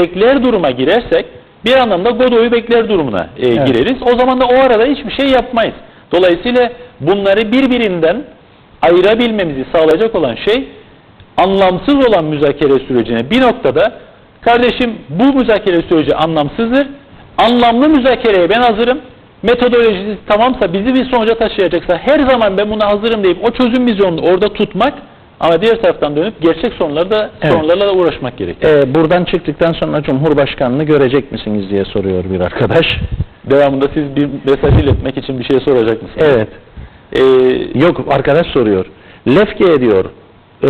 bekler duruma girersek bir anlamda Godoy'u bekler durumuna e, Evet. gireriz. O zaman da o arada hiçbir şey yapmayız. Dolayısıyla bunları birbirinden ayırabilmemizi sağlayacak olan şey anlamsız olan müzakere sürecine bir noktada kardeşim bu müzakere süreci anlamsızdır. Anlamlı müzakereye ben hazırım. Metodolojisi tamamsa bizi bir sonuca taşıyacaksa her zaman ben buna hazırım deyip o çözüm vizyonunu orada tutmak ama diğer taraftan dönüp gerçek sorunları da Evet. sorunlarla da uğraşmak gerekiyor. Ee, buradan çıktıktan sonra Cumhurbaşkanını görecek misiniz diye soruyor bir arkadaş. Devamında siz bir mesaj iletmek için bir şey soracak mısınız? Evet. Ee, Yok arkadaş soruyor. Lefke'ye diyor e,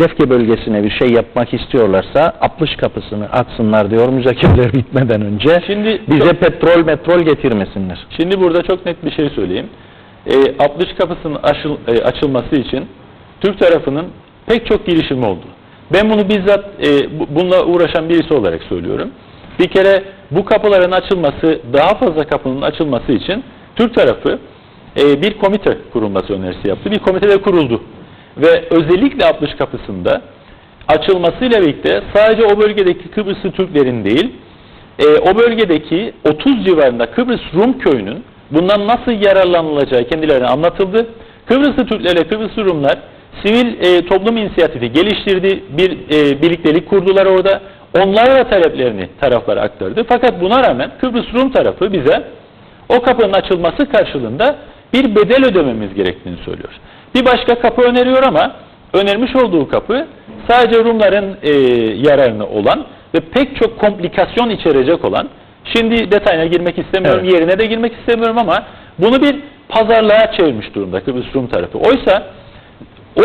Lefke bölgesine bir şey yapmak istiyorlarsa Aplış kapısını açsınlar diyor müzakereler bitmeden önce. Şimdi Bize petrol metrol getirmesinler. Şimdi burada çok net bir şey söyleyeyim. E, Aplış kapısının aşıl- e, açılması için Türk tarafının pek çok girişimi oldu. Ben bunu bizzat e, bu- bununla uğraşan birisi olarak söylüyorum. Bir kere bu kapıların açılması, daha fazla kapının açılması için Türk tarafı e, bir komite kurulması önerisi yaptı. Bir komite de kuruldu. Ve özellikle Aplış kapısında açılmasıyla birlikte sadece o bölgedeki Kıbrıslı Türklerin değil, e, o bölgedeki 30 civarında Kıbrıs Rum köyünün bundan nasıl yararlanılacağı kendilerine anlatıldı. Kıbrıslı Türklerle Kıbrıslı Rumlar sivil e, toplum inisiyatifi geliştirdi, bir e, birliktelik kurdular orada. Onlara da taleplerini taraflara aktardı. Fakat buna rağmen Kıbrıs Rum tarafı bize o kapının açılması karşılığında bir bedel ödememiz gerektiğini söylüyor. Bir başka kapı öneriyor ama önermiş olduğu kapı sadece Rumların e, yararına olan ve pek çok komplikasyon içerecek olan, şimdi detayına girmek istemiyorum, Evet. yerine de girmek istemiyorum ama bunu bir pazarlığa çevirmiş durumda Kıbrıs Rum tarafı. Oysa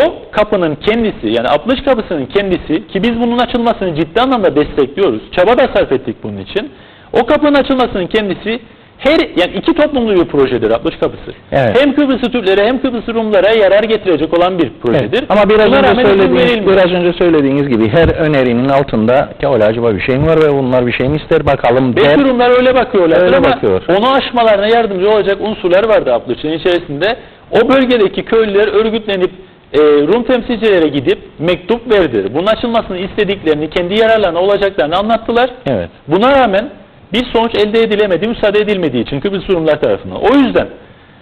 o kapının kendisi yani Aplış kapısının kendisi ki biz bunun açılmasını ciddi anlamda destekliyoruz. Çaba da sarf ettik bunun için. O kapının açılmasının kendisi her yani iki toplumlu bir projedir Aplış kapısı. Evet. Hem Kıbrıslı Türklere hem Kıbrıslı Rumlara yarar getirecek olan bir projedir. Evet. Ama biraz Buna önce söylediğiniz, biraz önce söylediğiniz gibi her önerinin altında Kemal acaba bir şey mi var ve bunlar bir şey mi ister bakalım der. Belki Rumlar öyle bakıyorlar Öyle ama bakıyor. onu aşmalarına yardımcı olacak unsurlar vardı Aplış'ın içerisinde. O bölgedeki köylüler örgütlenip e, Rum temsilcilere gidip mektup verdiler. Bunun açılmasını istediklerini, kendi yararlarına olacaklarını anlattılar. Evet. Buna rağmen bir sonuç elde edilemedi, müsaade edilmediği için Kıbrıs Rumlar tarafından. O yüzden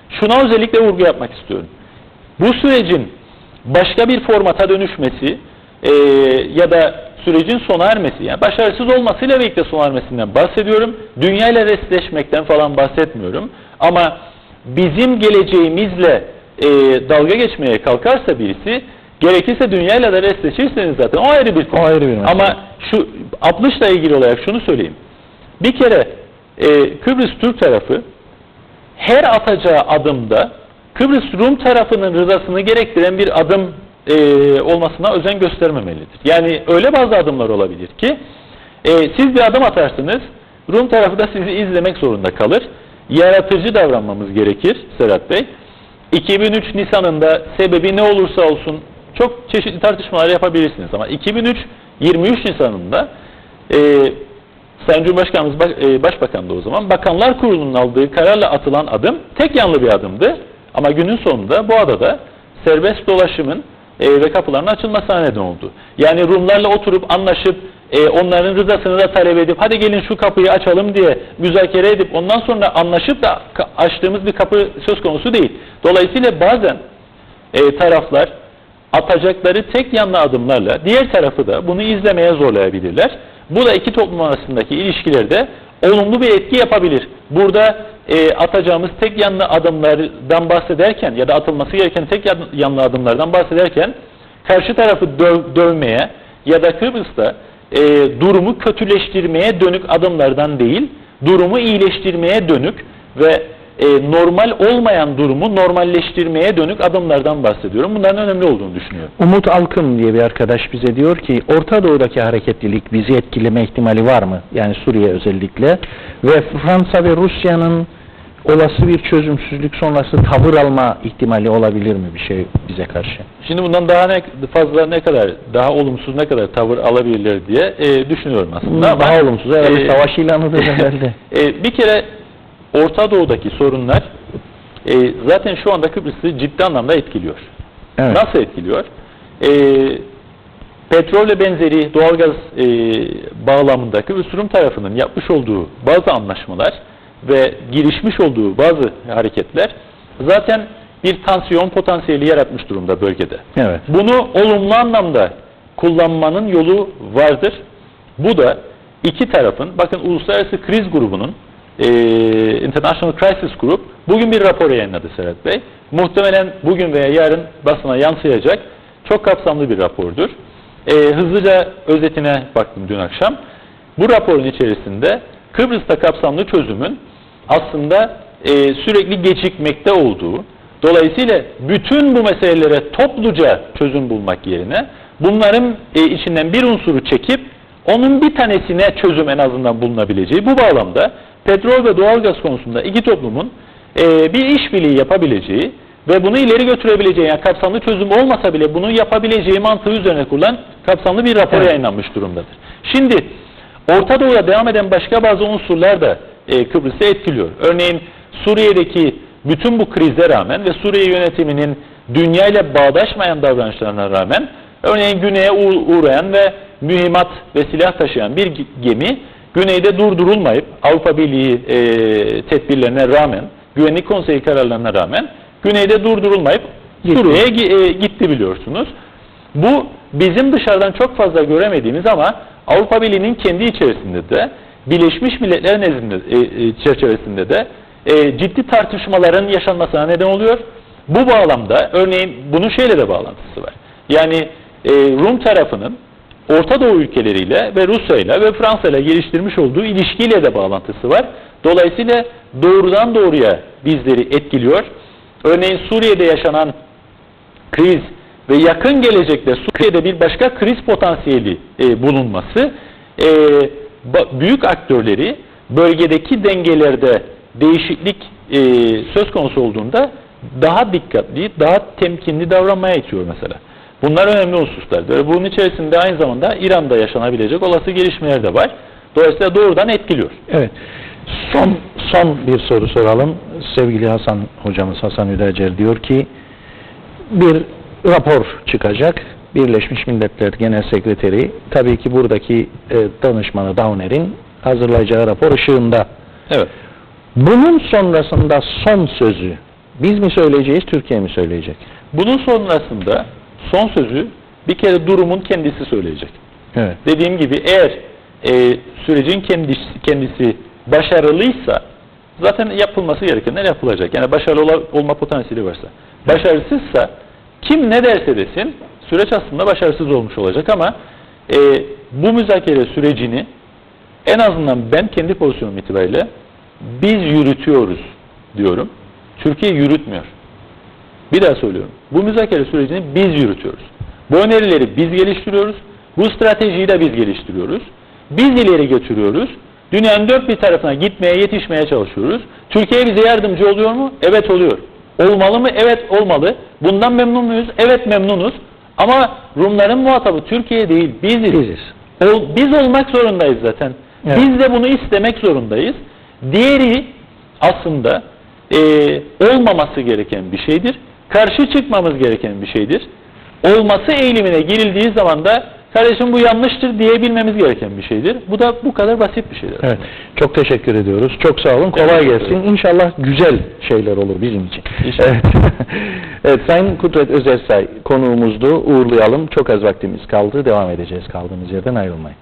şuna özellikle vurgu yapmak istiyorum. Bu sürecin başka bir formata dönüşmesi e, ya da sürecin sona ermesi, yani başarısız olmasıyla birlikte sona ermesinden bahsediyorum. Dünyayla restleşmekten falan bahsetmiyorum. Ama bizim geleceğimizle e, dalga geçmeye kalkarsa birisi, gerekirse dünyayla da restleşirseniz zaten o ayrı bir konu. O ayrı bir mesele. Ama şu Aplış'la ilgili olarak şunu söyleyeyim. Bir kere e, Kıbrıs Türk tarafı her atacağı adımda Kıbrıs Rum tarafının rızasını gerektiren bir adım e, olmasına özen göstermemelidir. Yani öyle bazı adımlar olabilir ki e, siz bir adım atarsınız, Rum tarafı da sizi izlemek zorunda kalır. Yaratıcı davranmamız gerekir Serhat Bey. 2003 Nisan'ında sebebi ne olursa olsun çok çeşitli tartışmalar yapabilirsiniz ama 2003 23 Nisan'ında e, Sayın Cumhurbaşkanımız baş- e, Başbakan da o zaman Bakanlar Kurulu'nun aldığı kararla atılan adım tek yanlı bir adımdı. Ama günün sonunda bu adada serbest dolaşımın e, ve kapıların açılmasına neden oldu. Yani Rumlarla oturup anlaşıp e, onların rızasını da talep edip hadi gelin şu kapıyı açalım diye müzakere edip ondan sonra anlaşıp da açtığımız bir kapı söz konusu değil. Dolayısıyla bazen e, taraflar atacakları tek yanlı adımlarla diğer tarafı da bunu izlemeye zorlayabilirler. Bu da iki toplum arasındaki ilişkilerde olumlu bir etki yapabilir. Burada e, atacağımız tek yanlı adımlardan bahsederken ya da atılması gereken tek yan- yanlı adımlardan bahsederken karşı tarafı döv- dövmeye ya da Kıbrıs'ta e, durumu kötüleştirmeye dönük adımlardan değil, durumu iyileştirmeye dönük ve e, normal olmayan durumu normalleştirmeye dönük adımlardan bahsediyorum. Bunların önemli olduğunu düşünüyorum. Umut Alkım diye bir arkadaş bize diyor ki Orta Doğu'daki hareketlilik bizi etkileme ihtimali var mı? Yani Suriye özellikle. Ve Fransa ve Rusya'nın olası bir çözümsüzlük sonrası tavır alma ihtimali olabilir mi bir şey bize karşı? Şimdi bundan daha ne fazla ne kadar daha olumsuz ne kadar tavır alabilirler diye e, düşünüyorum aslında. Ama, Daha olumsuz. Herhalde e, savaş ilanıdır herhalde. e, bir kere Orta Doğu'daki sorunlar e, zaten şu anda Kıbrıs'ı ciddi anlamda etkiliyor. Evet. Nasıl etkiliyor? E, petrol ve benzeri doğalgaz e, bağlamında Kıbrıs Rum tarafının yapmış olduğu bazı anlaşmalar ve girişmiş olduğu bazı hareketler zaten bir tansiyon potansiyeli yaratmış durumda bölgede. Evet. Bunu olumlu anlamda kullanmanın yolu vardır. Bu da iki tarafın, bakın Uluslararası Kriz Grubu'nun e, International Crisis Group bugün bir rapor yayınladı Serhat Bey. Muhtemelen bugün veya yarın basına yansıyacak çok kapsamlı bir rapordur. E, hızlıca özetine baktım dün akşam. Bu raporun içerisinde Kıbrıs'ta kapsamlı çözümün aslında e, sürekli gecikmekte olduğu, dolayısıyla bütün bu meselelere topluca çözüm bulmak yerine bunların e, içinden bir unsuru çekip onun bir tanesine çözüm en azından bulunabileceği bu bağlamda petrol ve doğalgaz konusunda iki toplumun e, bir işbirliği yapabileceği ve bunu ileri götürebileceği yani kapsamlı çözüm olmasa bile bunu yapabileceği mantığı üzerine kurulan kapsamlı bir rapor Evet. yayınlanmış durumdadır. Şimdi Orta Doğu'ya devam eden başka bazı unsurlar da e, Kıbrıs'ı etkiliyor. Örneğin Suriye'deki bütün bu krize rağmen ve Suriye yönetiminin dünyayla bağdaşmayan davranışlarına rağmen örneğin güneye uğ- uğrayan ve mühimmat ve silah taşıyan bir ge- gemi güneyde durdurulmayıp Avrupa Birliği e, tedbirlerine rağmen, Güvenlik Konseyi kararlarına rağmen güneyde durdurulmayıp. Suriye'ye e, gitti biliyorsunuz. Bu bizim dışarıdan çok fazla göremediğimiz ama Avrupa Birliği'nin kendi içerisinde de Birleşmiş Milletler nezdinde, e, e, çerçevesinde de e, ciddi tartışmaların yaşanmasına neden oluyor. Bu bağlamda örneğin bunun şeyle de bağlantısı var. Yani e, Rum tarafının Orta Doğu ülkeleriyle ve Rusya'yla ve Fransa'yla geliştirmiş olduğu ilişkiyle de bağlantısı var. Dolayısıyla doğrudan doğruya bizleri etkiliyor. Örneğin Suriye'de yaşanan kriz ve yakın gelecekte Suriye'de bir başka kriz potansiyeli e, bulunması e, büyük aktörleri bölgedeki dengelerde değişiklik e, söz konusu olduğunda daha dikkatli, daha temkinli davranmaya itiyor mesela. Bunlar önemli hususlardır. Bunun içerisinde aynı zamanda İran'da yaşanabilecek olası gelişmeler de var. Dolayısıyla doğrudan etkiliyor. Evet. Son son bir soru soralım. Sevgili Hasan hocamız Hasan Hüdacer diyor ki bir rapor çıkacak. Birleşmiş Milletler Genel Sekreteri tabii ki buradaki e, danışmanı Downer'in hazırlayacağı rapor ışığında. Evet. Bunun sonrasında son sözü biz mi söyleyeceğiz, Türkiye mi söyleyecek? Bunun sonrasında son sözü bir kere durumun kendisi söyleyecek. Evet. Dediğim gibi eğer e, sürecin kendisi, kendisi başarılıysa zaten yapılması gerekenler yapılacak. Yani başarılı olma potansiyeli varsa. Başarısızsa kim ne derse desin süreç aslında başarısız olmuş olacak ama e, bu müzakere sürecini en azından ben kendi pozisyonum itibariyle biz yürütüyoruz diyorum. Türkiye yürütmüyor. Bir daha söylüyorum. Bu müzakere sürecini biz yürütüyoruz. Bu önerileri biz geliştiriyoruz. Bu stratejiyi de biz geliştiriyoruz. Biz ileri götürüyoruz. Dünyanın dört bir tarafına gitmeye, yetişmeye çalışıyoruz. Türkiye bize yardımcı oluyor mu? Evet oluyor. Olmalı mı? Evet olmalı. Bundan memnun muyuz? Evet memnunuz. Ama Rumların muhatabı Türkiye değil, biziz. Biziz. Ol- biz olmak zorundayız zaten. Evet. Biz de bunu istemek zorundayız. Diğeri aslında e, olmaması gereken bir şeydir. Karşı çıkmamız gereken bir şeydir. Olması eğilimine girildiği zaman da kardeşim bu yanlıştır diyebilmemiz gereken bir şeydir. Bu da bu kadar basit bir şeydir. Evet. Çok teşekkür ediyoruz. Çok sağ olun. Kolay Teşekkür gelsin. ederim. İnşallah güzel şeyler olur bizim için. İnşallah. Evet. evet Sayın Kudret Özersay konuğumuzdu. Uğurlayalım. Çok az vaktimiz kaldı. Devam edeceğiz kaldığımız yerden ayrılmayın.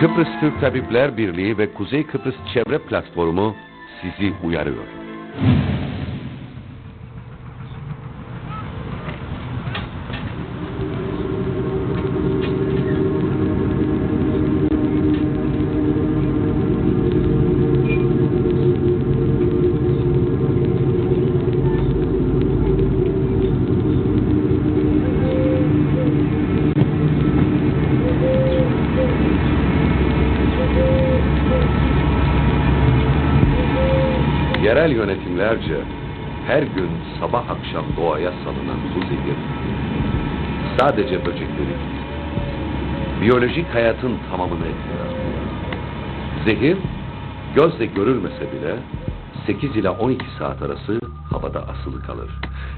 Kıbrıs Türk Tabipler Birliği ve Kuzey Kıbrıs Çevre Platformu sizi uyarıyor. Her gün sabah akşam doğaya salınan bu zehir sadece böcekleri biyolojik hayatın tamamını etkiler. Zehir gözle görülmese bile 8 ila 12 saat arası havada asılı kalır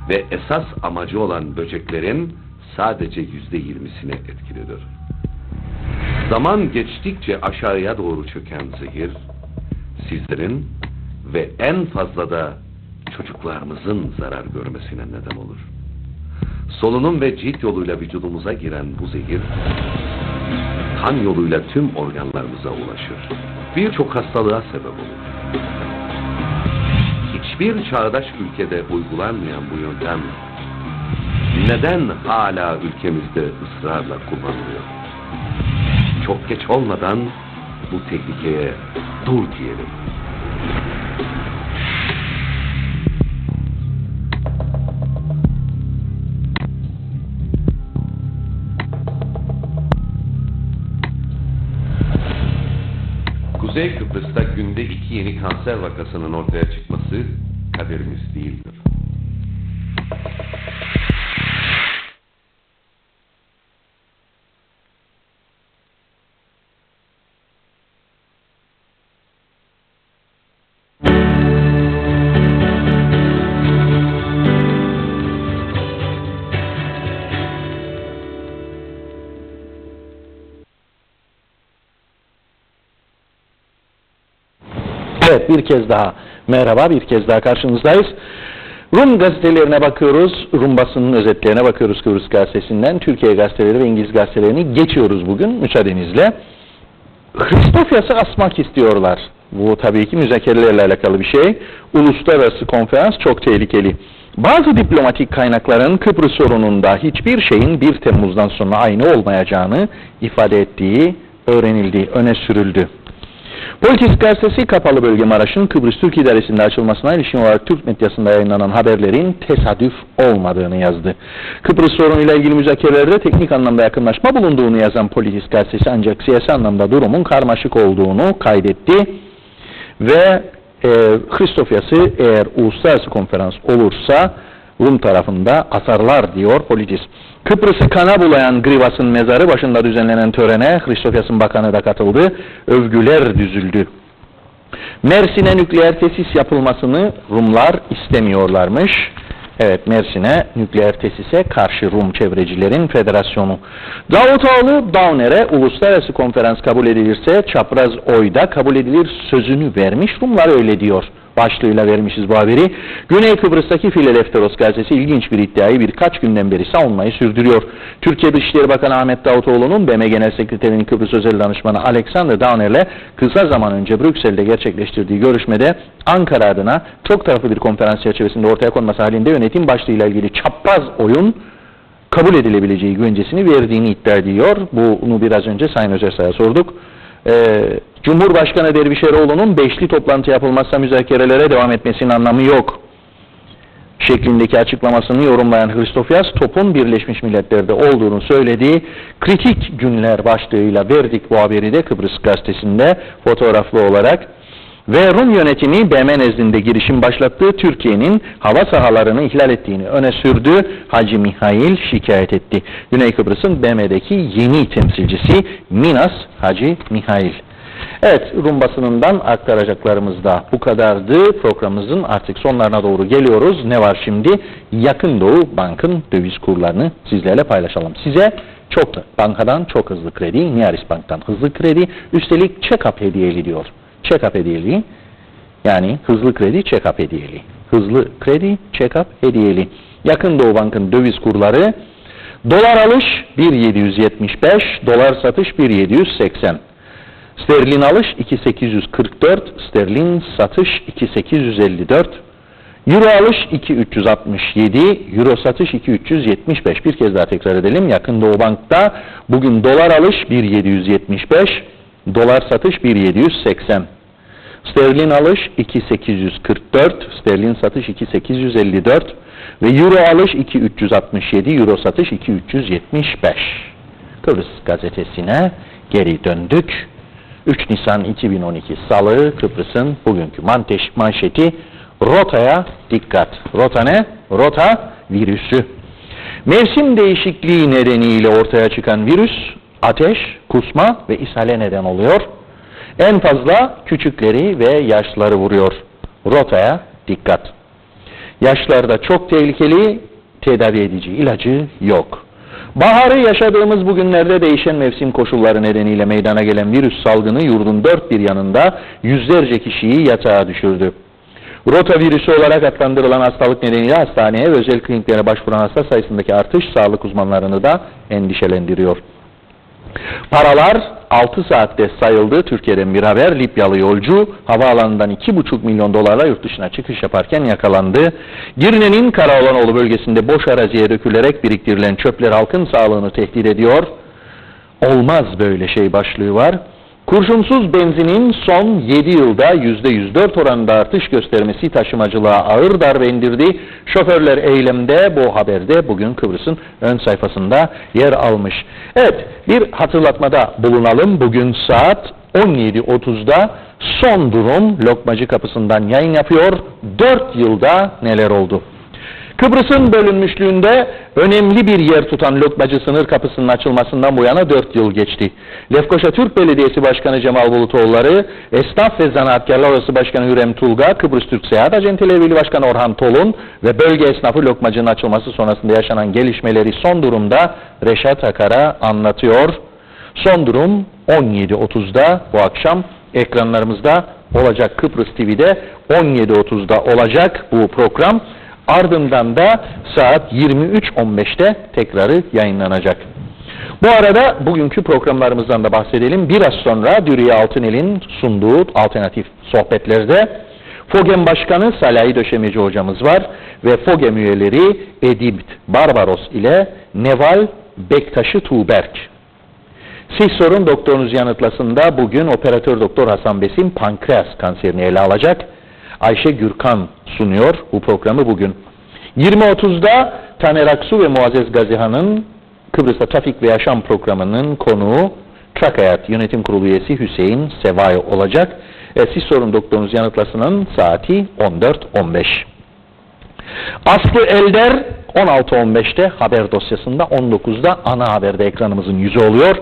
ve esas amacı olan böceklerin sadece yüzde yirmisine etkilidir. Zaman geçtikçe aşağıya doğru çöken zehir, sizlerin ve en fazla da çocuklarımızın zarar görmesine neden olur. Solunum ve cilt yoluyla vücudumuza giren bu zehir, kan yoluyla tüm organlarımıza ulaşır. Birçok hastalığa sebep olur. Hiçbir çağdaş ülkede uygulanmayan bu yöntem neden hala ülkemizde ısrarla kullanılıyor? Çok geç olmadan bu tehlikeye dur diyelim. Kuzey Kıbrıs'ta günde iki yeni kanser vakasının ortaya çıkması kaderimiz değildir. Evet bir kez daha merhaba bir kez daha karşınızdayız. Rum gazetelerine bakıyoruz, Rum basının özetlerine bakıyoruz Kıbrıs gazetesinden. Türkiye gazeteleri ve İngiliz gazetelerini geçiyoruz bugün müsaadenizle. Hristofyas'ı asmak istiyorlar. Bu tabii ki müzakerelerle alakalı bir şey. Uluslararası konferans çok tehlikeli. Bazı diplomatik kaynakların Kıbrıs sorununda hiçbir şeyin 1 Temmuz'dan sonra aynı olmayacağını ifade ettiği öğrenildi, öne sürüldü. Politis gazetesi kapalı bölge Maraş'ın Kıbrıs Türk İdaresi'nde açılmasına ilişkin olarak Türk medyasında yayınlanan haberlerin tesadüf olmadığını yazdı. Kıbrıs sorunuyla ilgili müzakerelerde teknik anlamda yakınlaşma bulunduğunu yazan Politis gazetesi ancak siyasi anlamda durumun karmaşık olduğunu kaydetti ve e, Hristofyas'ı eğer uluslararası konferans olursa Rum tarafında asarlar diyor Politis. Kıbrıs'ı kana bulayan Grivas'ın mezarı başında düzenlenen törene Hristofyas'ın bakanı da katıldı. Övgüler düzüldü. Mersin'e nükleer tesis yapılmasını Rumlar istemiyorlarmış. Evet Mersin'e nükleer tesise karşı Rum çevrecilerin federasyonu. Davutoğlu Downer'e uluslararası konferans kabul edilirse çapraz oyda kabul edilir sözünü vermiş. Rumlar öyle diyor başlığıyla vermişiz bu haberi. Güney Kıbrıs'taki Filadelfos gazetesi ilginç bir iddiayı birkaç günden beri savunmayı sürdürüyor. Türkiye Dışişleri Bakanı Ahmet Davutoğlu'nun BM Genel Sekreterinin Kıbrıs Özel Danışmanı Alexander Downer'le kısa zaman önce Brüksel'de gerçekleştirdiği görüşmede Ankara adına çok taraflı bir konferans çerçevesinde ortaya konması halinde yönetim başlığıyla ilgili çapraz oyun kabul edilebileceği güvencesini verdiğini iddia ediyor. Bunu biraz önce Sayın Özersay'a sorduk. Ee, Cumhurbaşkanı Dervişeroğlu'nun beşli toplantı yapılmazsa müzakerelere devam etmesinin anlamı yok şeklindeki açıklamasını yorumlayan Hristofyas topun Birleşmiş Milletler'de olduğunu söylediği kritik günler başlığıyla verdik bu haberi de Kıbrıs gazetesinde fotoğraflı olarak ve Rum yönetimi BM nezdinde girişim başlattığı Türkiye'nin hava sahalarını ihlal ettiğini öne sürdü. Hacı Mihail şikayet etti. Güney Kıbrıs'ın BM'deki yeni temsilcisi Minas Hacı Mihail. Evet, Rum basınından aktaracaklarımız da bu kadardı. Programımızın artık sonlarına doğru geliyoruz. Ne var şimdi? Yakın Doğu Bank'ın döviz kurlarını sizlerle paylaşalım. Size çok bankadan çok hızlı kredi, Niaris Bank'tan hızlı kredi, üstelik check-up hediyeli diyor. Check-up hediyeli, yani hızlı kredi, check-up hediyeli. Hızlı kredi, check-up hediyeli. Yakın Doğu Bank'ın döviz kurları, dolar alış 1.775, dolar satış 1.780. Sterlin alış 2844, sterlin satış 2854, Euro alış 2367, Euro satış 2375. Bir kez daha tekrar edelim. Yakın Doğu Bank'ta bugün dolar alış 1775, dolar satış 1780. Sterlin alış 2844, sterlin satış 2854 ve Euro alış 2367, Euro satış 2375. Kıbrıs gazetesine geri döndük. 3 Nisan 2012 Salı Kıbrıs'ın bugünkü manteş, manşeti rotaya dikkat. Rota ne? Rota virüsü. Mevsim değişikliği nedeniyle ortaya çıkan virüs ateş, kusma ve ishale neden oluyor. En fazla küçükleri ve yaşlıları vuruyor. Rotaya dikkat. Yaşlarda çok tehlikeli, tedavi edici ilacı yok. Baharı yaşadığımız bugünlerde değişen mevsim koşulları nedeniyle meydana gelen virüs salgını yurdun dört bir yanında yüzlerce kişiyi yatağa düşürdü. Rota virüsü olarak adlandırılan hastalık nedeniyle hastaneye ve özel kliniklere başvuran hasta sayısındaki artış sağlık uzmanlarını da endişelendiriyor. Paralar 6 saatte sayıldı. Türkiye'den bir haber. Libyalı yolcu havaalanından 2,5 milyon dolarla yurt dışına çıkış yaparken yakalandı. Girne'nin Karaolanoğlu bölgesinde boş araziye dökülerek biriktirilen çöpler halkın sağlığını tehdit ediyor. Olmaz böyle şey başlığı var. Kurşunsuz benzinin son 7 yılda %104 oranında artış göstermesi taşımacılığa ağır darbe indirdi. Şoförler eylemde bu haberde bugün Kıbrıs'ın ön sayfasında yer almış. Evet bir hatırlatmada bulunalım. Bugün saat 17.30'da son durum lokmacı kapısından yayın yapıyor. 4 yılda neler oldu? Kıbrıs'ın bölünmüşlüğünde önemli bir yer tutan lokmacı sınır kapısının açılmasından bu yana 4 yıl geçti. Lefkoşa Türk Belediyesi Başkanı Cemal Bulutoğulları, Esnaf ve Zanaatkarlar Odası Başkanı Hürrem Tulga, Kıbrıs Türk Seyahat Acenteleri Birliği Başkanı Orhan Tolun ve bölge esnafı lokmacının açılması sonrasında yaşanan gelişmeleri son durumda Reşat Akar'a anlatıyor. Son durum 17.30'da bu akşam ekranlarımızda olacak Kıbrıs TV'de 17.30'da olacak bu program. Ardından da saat 23.15'te tekrarı yayınlanacak. Bu arada bugünkü programlarımızdan da bahsedelim. Biraz sonra Dürüye Altınel'in sunduğu alternatif sohbetlerde FOGEM Başkanı Salahi Döşemeci hocamız var ve FOGEM üyeleri Edibt Barbaros ile Neval Bektaşı Tuğberk. Siz sorun doktorunuz yanıtlasında bugün operatör doktor Hasan Besim pankreas kanserini ele alacak. Ayşe Gürkan sunuyor bu programı bugün. 20.30'da Taner Aksu ve Muazzez Gazihan'ın Kıbrıs'ta Trafik ve Yaşam programının konuğu Trak Hayat Yönetim Kurulu üyesi Hüseyin Sevay olacak. E, siz sorun doktorunuz yanıtlasının saati 14.15. Aslı Elder 16.15'te haber dosyasında 19'da ana haberde ekranımızın yüzü oluyor.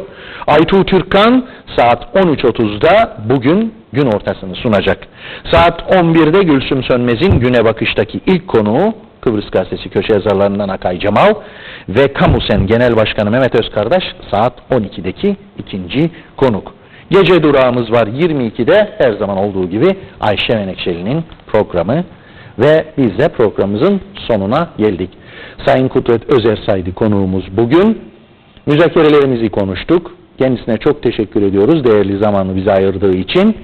Aytuğ Türkkan saat 13.30'da bugün gün ortasını sunacak. Saat 11'de Gülsüm Sönmez'in Güne Bakış'taki ilk konuğu Kıbrıs Gazetesi köşe yazarlarından Akay Cemal ve Kamusen Genel Başkanı Mehmet Özkardaş saat 12'deki ikinci konuk. Gece durağımız var 22'de her zaman olduğu gibi Ayşe Menekşeli'nin programı ve biz de programımızın sonuna geldik. Sayın Kudret Özersaydı konuğumuz bugün. Müzakerelerimizi konuştuk. Kendisine çok teşekkür ediyoruz değerli zamanı bize ayırdığı için.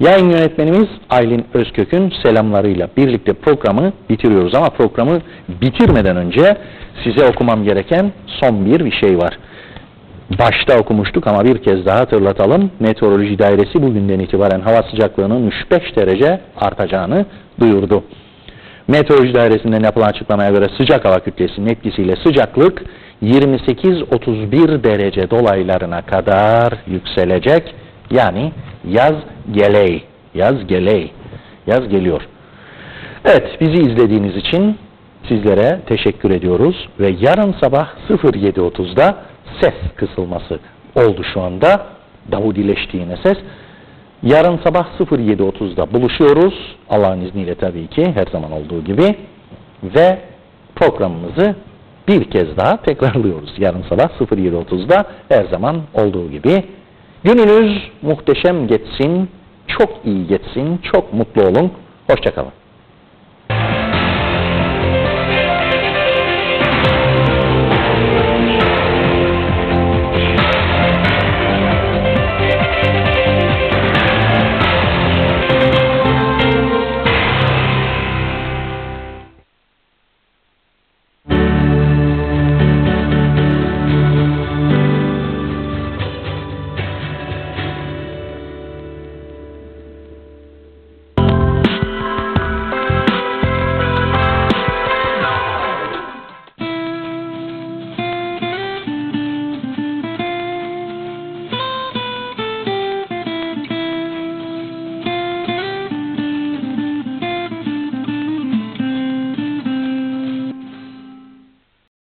Yayın yönetmenimiz Aylin Özkök'ün selamlarıyla birlikte programı bitiriyoruz. Ama programı bitirmeden önce size okumam gereken son bir bir şey var. Başta okumuştuk ama bir kez daha hatırlatalım. Meteoroloji Dairesi bugünden itibaren hava sıcaklığının 3-5 derece artacağını duyurdu. Meteoroloji Dairesi'nden yapılan açıklamaya göre sıcak hava kütlesinin etkisiyle sıcaklık 28-31 derece dolaylarına kadar yükselecek. Yani yaz geley, yaz geley, yaz geliyor. Evet, bizi izlediğiniz için sizlere teşekkür ediyoruz ve yarın sabah 07.30'da ses kısılması oldu şu anda. Davudileştiğine ses. Yarın sabah 07.30'da buluşuyoruz. Allah'ın izniyle tabii ki her zaman olduğu gibi. Ve programımızı bir kez daha tekrarlıyoruz. Yarın sabah 07.30'da her zaman olduğu gibi. Gününüz muhteşem geçsin, çok iyi geçsin, çok mutlu olun. Hoşçakalın.